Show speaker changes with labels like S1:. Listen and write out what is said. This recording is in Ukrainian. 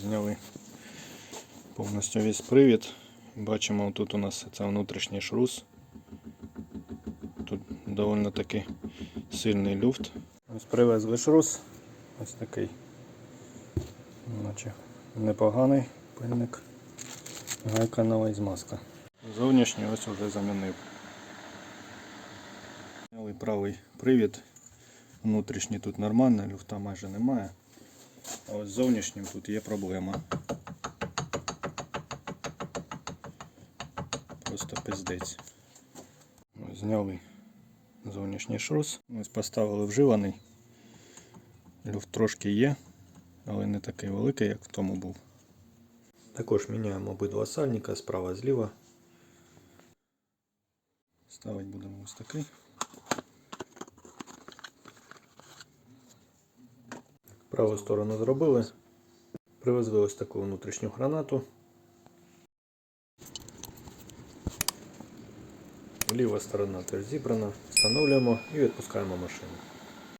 S1: Зняли повністю весь привід. Бачимо, тут у нас це внутрішній шрус. Тут доволі таки сильний люфт. Ось привезли шрус. Ось такий. Наче непоганий пильник. Гайка нова і змазка. Зовнішній ось вже замінив. Правий привід. Внутрішній тут нормально, люфта майже немає. А ось зовнішнім тут є проблема. Просто пиздець. Ось Зняли зовнішній шрус. Ось поставили вживаний. Люфт трошки є, але не такий великий, як в тому був. Також міняємо обидва сальника справа зліва. Ставити будемо ось такий. Праву сторону зробили. Привезли ось таку внутрішню гранату. Ліва сторона теж зібрана. Встановлюємо і відпускаємо машину.